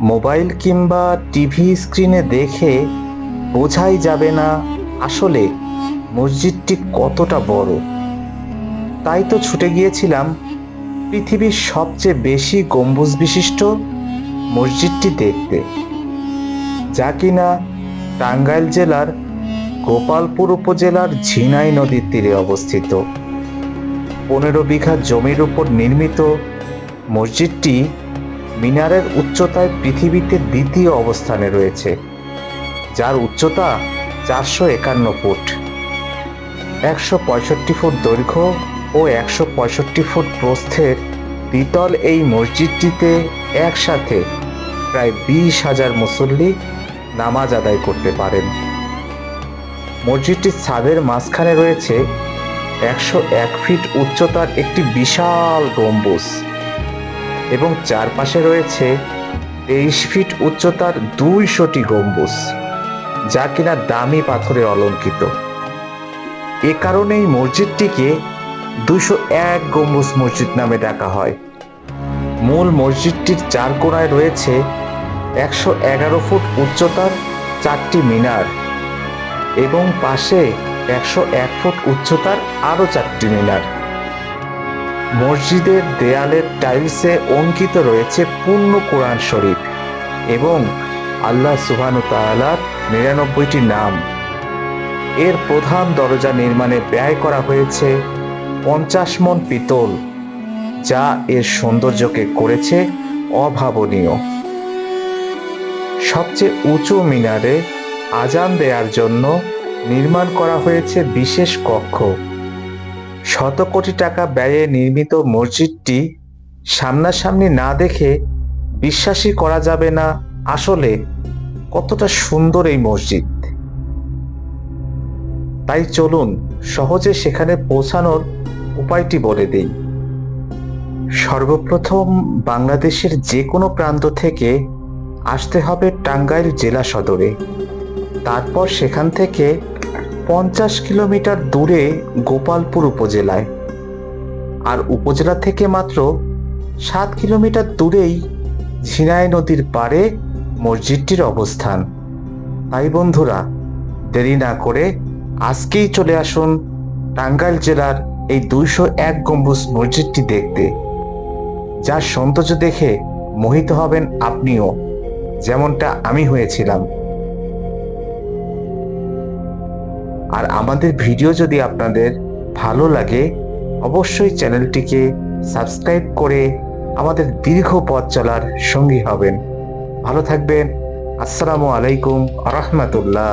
Mobile কিংবা TV স্ক্রিনে দেখে বোঝাই যাবে না আসলে মসজিদটি কতটা বড়। তাই তো ছুটে গিয়েছিলাম। পৃথিবীর সবচেয়ে বেশি গম্বুজ বিশিষ্ট মসজিদটি দেখতে। যা কিনা টাঙ্গাইল জেলার গোপালপুর উপজেলার ঝিনাই নদীর তীরে অবস্থিত। পনেরো বিঘা জমির উপর নির্মিত মসজিদটি মিনারের উচ্চতায় পৃথিবীতে দ্বিতীয় অবস্থানে রয়েছে, যার উচ্চতা চারশো একান্ন ফুট। একশো পঁয়ষট্টি ফুট দৈর্ঘ্য ও একশো পঁয়ষট্টি ফুট প্রস্থের দ্বিতল এই মসজিদটিতে একসাথে প্রায় বিশ হাজার মুসল্লি নামাজ আদায় করতে পারেন। মসজিদটির ছাদের মাঝখানে রয়েছে একশো এক ফিট উচ্চতার একটি বিশাল গম্বুজ। এবং চারপাশে রয়েছে তেইশ ফিট উচ্চতার দুইশোটি গম্বুজ, যা কিনা দামি পাথরে অলঙ্কিত। এ কারণেই মসজিদটিকে দুশো এক গম্বুজ মসজিদ নামে ডাকা হয়। মূল মসজিদটির চার কোণায় রয়েছে একশো এগারো ফুট উচ্চতার চারটি মিনার এবং পাশে একশো এক ফুট উচ্চতার আরও চারটি মিনার। মসজিদের দেয়ালের টাইলসে অঙ্কিত রয়েছে পূর্ণ কোরআন শরীফ এবং আল্লাহ সুবহানু তাআলার নিরানব্বইটি নাম। এর প্রধান দরজা নির্মাণে ব্যয় করা হয়েছে পঞ্চাশ মন পিতল, যা এর সৌন্দর্যকে করেছে অভাবনীয়। সবচেয়ে উঁচু মিনারে আজান দেওয়ার জন্য নির্মাণ করা হয়েছে বিশেষ কক্ষ। শত কোটি টাকা ব্যয়ে নির্মিত মসজিদটি সামনাসামনি না দেখে বিশ্বাসই করা যাবে না আসলে কতটা সুন্দর এই মসজিদ। তাই চলুন সহজে সেখানে পৌঁছানোর উপায়টি বলে দেই। সর্বপ্রথম বাংলাদেশের যে কোনো প্রান্ত থেকে আসতে হবে টাঙ্গাইল জেলা সদরে। তারপর সেখান থেকে পঞ্চাশ কিলোমিটার দূরে গোপালপুর উপজেলায়। আর উপজেলা থেকে মাত্র সাত কিলোমিটার দূরেই ঝিনাই নদীর পাড়ে মসজিদটির অবস্থান। তাই বন্ধুরা, দেরি না করে আজকেই চলে আসুন টাঙ্গাইল জেলার এই দুইশো এক গম্বুজ মসজিদটি দেখতে। যার সৌন্দর্য দেখে মোহিত হবেন আপনিও। যেমনটা আমি হয়েছিলাম। আর আমাদের ভিডিও যদি আপনাদের ভালো লাগে, অবশ্যই চ্যানেলটিকে সাবস্ক্রাইব করে আমাদের দীর্ঘ পথ চলার সঙ্গী হবেন। ভালো থাকবেন। আসসালামু আলাইকুম রহমতুল্লাহ